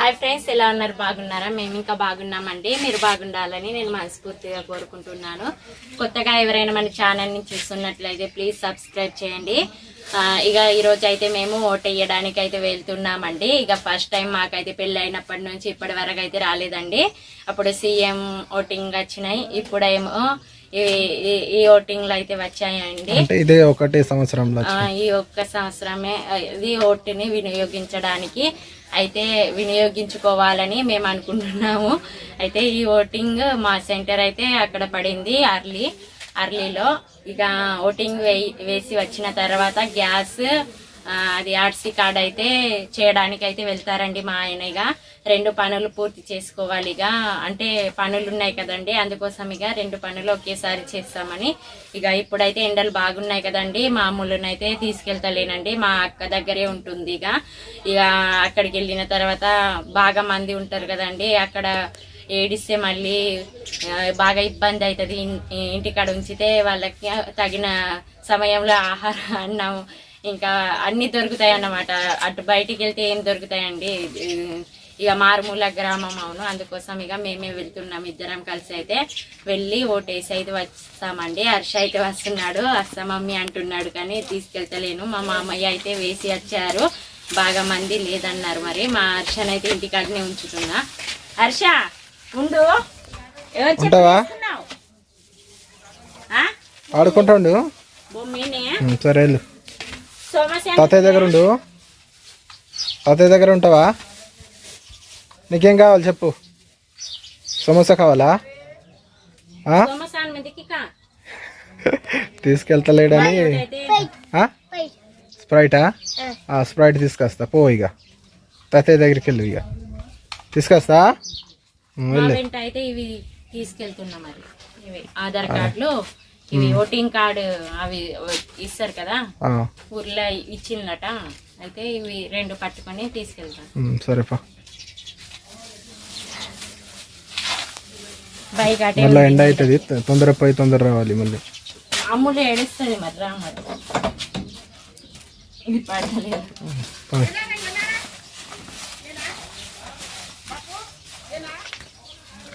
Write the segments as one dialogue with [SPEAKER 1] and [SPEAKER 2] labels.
[SPEAKER 1] Hi friends ఎలా ఉన్నారు? బాగున్నారా? మేము ఇంకా బాగున్నామండి. మీరు బాగుండాలని నేను మనస్ఫూర్తిగా కోరుకుంటున్నాను. కొత్తగా ఎవరైనా మన ఛానల్ని చూస్తున్నట్లయితే ప్లీజ్ సబ్స్క్రైబ్ చేయండి. ఇక ఈరోజు అయితే మేము ఓట్ వేయడానికి అయితే వెళ్తున్నామండి. ఇక ఫస్ట్ టైం మాకైతే పెళ్ళి అయినప్పటి నుంచి ఇప్పటి వరకు అయితే రాలేదండి. అప్పుడు సీఎం ఓటింగ్ వచ్చినాయి. ఇప్పుడేమో ఈ ఈ- ఈ ఓటింగ్లు అయితే వచ్చాయండి?
[SPEAKER 2] ఇదే ఒకటే సంవత్సరంలో
[SPEAKER 1] ఈ ఒక్క సంవత్సరమే ఇది ఓటుని వినియోగించడానికి అయితే వినియోగించుకోవాలని మేము అనుకుంటున్నాము. అయితే ఈ ఓటింగ్ మా సెంటర్ అయితే అక్కడ పడింది అర్లీ అర్లీలో. ఇక ఓటింగ్ వేసి వచ్చిన తర్వాత గ్యాస్ అది ఆర్సీ కార్డ్ అయితే చేయడానికి అయితే వెళ్తారండి మా ఆయనగా. రెండు పనులు పూర్తి చేసుకోవాలి ఇక అంటే పనులు ఉన్నాయి కదండి అందుకోసం ఇక రెండు పనులు ఒకేసారి చేస్తామని. ఇక ఇప్పుడైతే ఎండలు బాగున్నాయి కదండి మామూలునైతే తీసుకెళ్తలేనండి. మా అక్క దగ్గరే ఉంటుంది ఇక. ఇక అక్కడికి వెళ్ళిన తర్వాత బాగా మంది ఉంటారు కదండి అక్కడ ఏడిస్తే మళ్ళీ బాగా ఇబ్బంది అవుతుంది ఇంటికాడ ఉంచితే వాళ్ళకి తగిన సమయంలో ఆహారం అన్నం ఇంకా అన్ని దొరుకుతాయి అన్నమాట. అటు బయటికి వెళ్తే ఏం దొరుకుతాయండి? ఇక మారుమూల గ్రామం అవును. అందుకోసం ఇక మేమే వెళ్తున్నాం ఇద్దరం కలిసి అయితే. వెళ్ళి ఓటేసి అయితే వస్తామండి. హర్ష అయితే వస్తున్నాడు. వస్తా మమ్మీ అంటున్నాడు కానీ తీసుకెళ్తలేను. మా మామయ్య అయితే వేసి వచ్చారు. బాగా మంది లేదన్నారు మరి. మా హర్షనైతే ఇంటికాడనే ఉంచుతున్నా. హర్ష ఉండు. ఎవరు
[SPEAKER 2] ఆడుకుంటాండు సరే తాతయ్య దగ్గర ఉండు. తాతయ్య దగ్గర ఉంటావా? నీకేం కావాలి చెప్పు. సమోసా కావాలా? తీసుకెళ్తలేడని? స్ప్రైటా? స్ప్రైట్ తీసుకొస్తా. పో ఇక తాతయ్య దగ్గరికి వెళ్ళు ఇక తీసుకొస్తా? వెళ్ళు.
[SPEAKER 1] తీసుకెళ్తున్నా మరి. ఆధార్ కార్డులు. ఇవి ఓటింగ్ కార్డు అవి ఇస్తారు కదా? ఊర్లో ఇచ్చిందట అయితే ఇవి రెండు పట్టుకొని తీసుకెళ్తాను
[SPEAKER 2] ఉమ్, సరేపా. మళ్ళీ ఎండ అవుతుంది తొందర పోయి తొందర రావాలి మళ్ళీ.
[SPEAKER 1] అమ్ములు ఏడుస్తుంది మరి రా మరి. ఇది పడలేదు.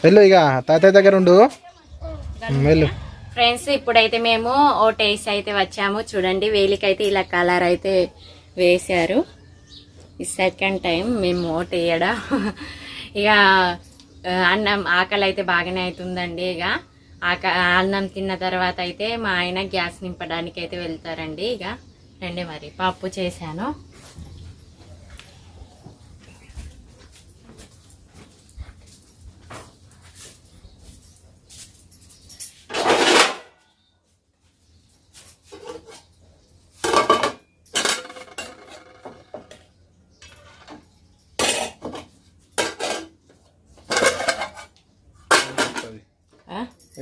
[SPEAKER 2] వెళ్ళు ఇక. తాతయ్య దగ్గర ఉండు. వెళ్ళు.
[SPEAKER 1] ఫ్రెండ్స్ ఇప్పుడైతే మేము ఓ టేస్ట్ అయితే వచ్చాము. చూడండి వేలికైతే ఇలా కలర్ అయితే వేశారు. ఈ సెకండ్ టైం మేము ఓట్ వేయడం. ఇక అన్నం ఆకలి అయితే బాగానే అవుతుందండి ఇక. ఆక అన్నం తిన్న తర్వాత అయితే మా ఆయన గ్యాస్ నింపడానికి అయితే వెళ్తారండి ఇక. రండి మరి పప్పు చేశాను.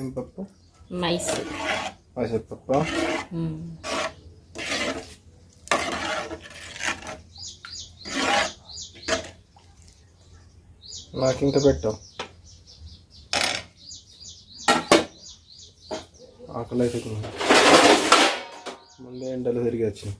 [SPEAKER 2] ఏం పప్పు?
[SPEAKER 1] మైసూర్.
[SPEAKER 2] మైసూర్ పప్పు. నాకు ఇంకా పెట్టు. ఆకలి అయితే. ముందే ఎండలు తిరిగి వచ్చినాయి.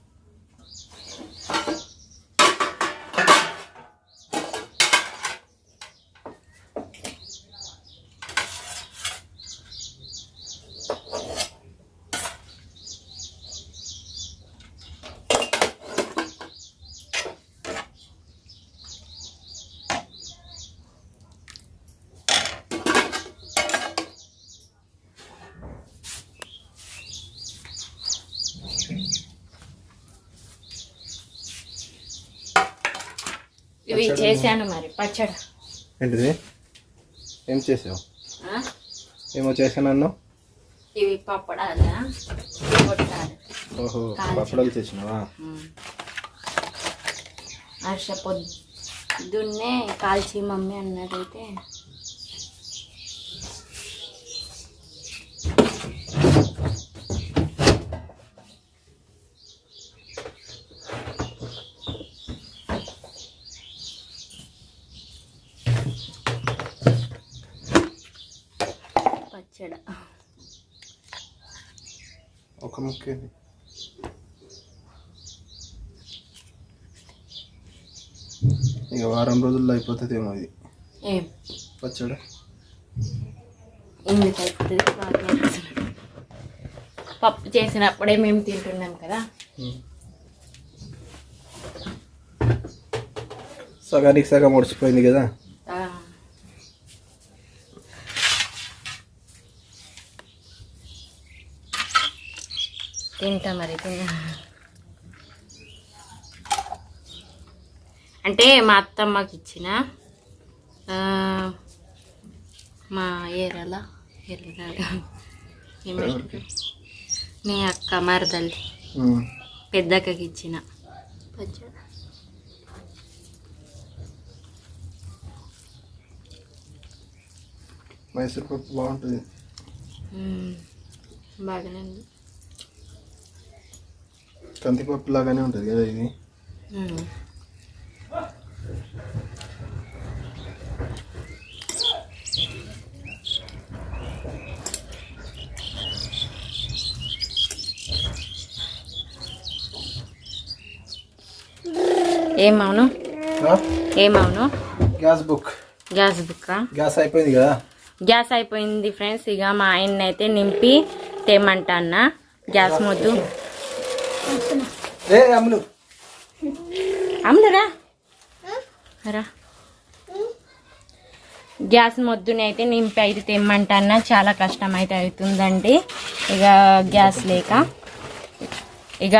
[SPEAKER 1] ఇవి చేశాను మరి పచ్చడి.
[SPEAKER 2] ఏంటిది? ఏం చేసావు? ఏమో చేశానన్ను
[SPEAKER 1] ఇవి పప్పడాలా?
[SPEAKER 2] ఓహో పప్పడాలు చేసినావా?
[SPEAKER 1] హర్ష పొద్దున్నే కాల్చి మమ్మీ అన్నదైతే పచ్చడ.
[SPEAKER 2] ఒక ముక్క ఇక వారం రోజుల్లో అయిపోతుందేమో ఇది.
[SPEAKER 1] ఏం?
[SPEAKER 2] పచ్చడి?
[SPEAKER 1] ఎందుకు అయిపోతుంది. పప్పు చేసినప్పుడే మేము తింటున్నాం కదా.
[SPEAKER 2] సగానికి సగం ముడిచిపోయింది కదా.
[SPEAKER 1] తింటా మరి అంటే మా అత్తమ్మకి ఇచ్చిన ఆ, మా ఏరలా మీ అక్క మరదల్లి. పెద్దక్కకి ఇచ్చిన.
[SPEAKER 2] మైసూర్ పప్పు బాగుంటుంది.
[SPEAKER 1] బాగానే ఉంది.
[SPEAKER 2] కందిపప్పు లాగానే ఉంటుంది కదా ఇది.
[SPEAKER 1] ఏమవును? ఏమవును
[SPEAKER 2] gas book.
[SPEAKER 1] Gas book
[SPEAKER 2] gas అయిపోయింది కదా?
[SPEAKER 1] గ్యాస్ అయిపోయింది ఫ్రెండ్స్ ఇక మా ఆయన అయితే నింపి తేమంటా అన్న గ్యాస్ మొద్దు.
[SPEAKER 2] ఏ అమ్ములు.
[SPEAKER 1] అమ్మురా రా. గ్యాస్ మొద్దుని అయితే నింపి అయితే తెమ్మంటన్నా చాలా కష్టం అయితే అవుతుందండి. ఇక గ్యాస్ లేక. ఇక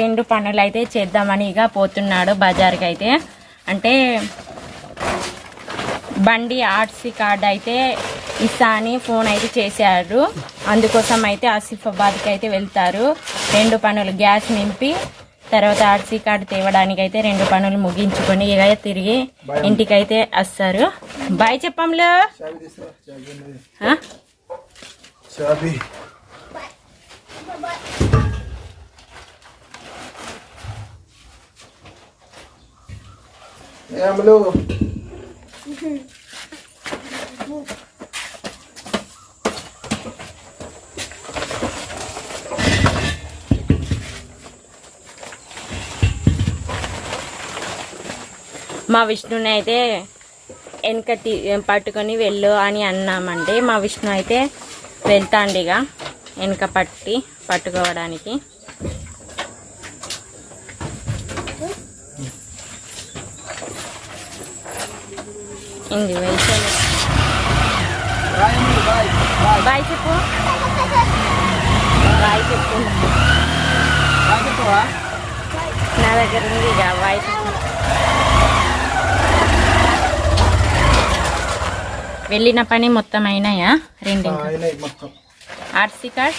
[SPEAKER 1] రెండు పనులు అయితే చేద్దామని ఇక పోతున్నాడు బజార్కి అయితే. అంటే బండి ఆర్సీ కార్డ్ అయితే ఇస్తా అని ఫోన్ అయితే చేశారు. అందుకోసం అయితే ఆసిఫాబాద్కి అయితే వెళ్తారు. రెండు పనులు గ్యాస్ నింపి తర్వాత ఆర్సీ కార్డు తేవడానికి అయితే రెండు పనులు ముగించుకొని ఇక తిరిగి ఇంటికైతే వస్తారు. బాయ్ చెప్పంలో.
[SPEAKER 2] చాబీ
[SPEAKER 1] మా విష్ణుని అయితే వెనక పట్టుకొని వెళ్ళు అని అన్నామండి. మా విష్ణు అయితే వెళ్తాండిగా వెనక పట్టి పట్టుకోవడానికి. ఇంది వైశాలి
[SPEAKER 2] బాయ్
[SPEAKER 1] చెప్పు. బాయ్ చెప్పు. నా దగ్గర ఉంది ఇక బాయ్ చెప్పు. వెళ్ళిన పని మొత్తం అయినాయా? రెండు ఆర్సీ కార్డ్?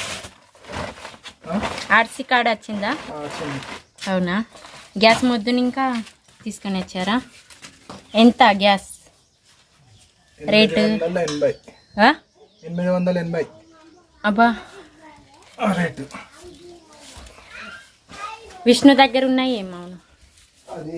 [SPEAKER 1] ఆర్సీ కార్డ్ వచ్చిందా? అవునా? గ్యాస్ మొద్దుని ఇంకా తీసుకొని వచ్చారా? ఎంత గ్యాస్? రేటు?
[SPEAKER 2] ఎనిమిది వందల ఎనభై.
[SPEAKER 1] అబ్బా.
[SPEAKER 2] రేటు.
[SPEAKER 1] విష్ణు దగ్గర ఉన్నాయి ఏమవును
[SPEAKER 2] అది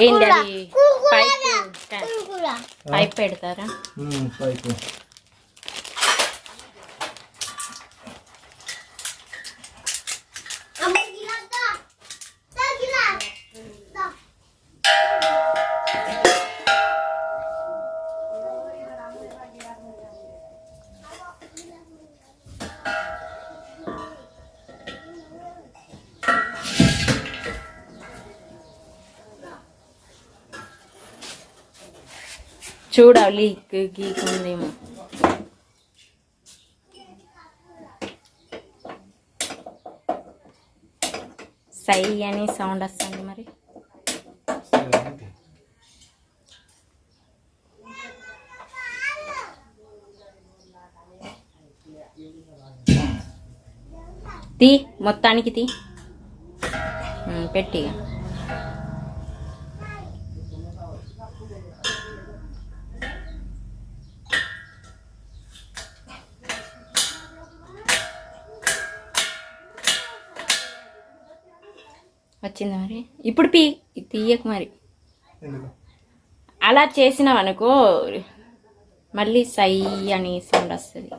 [SPEAKER 1] ఏంటి పైప్. పైప్ పెడతారా?
[SPEAKER 2] పైపు.
[SPEAKER 1] చూడాలి. గీకుందేమో సై అని సౌండ్ వస్తుంది మరి. తీ మొత్తానికి తీ. పెట్టిగా. వచ్చిందా మరి? ఇప్పుడు పీ తీయకు మరి. అలా చేసినాం అనుకో మళ్ళీ సై అని సౌండ్ వస్తుంది.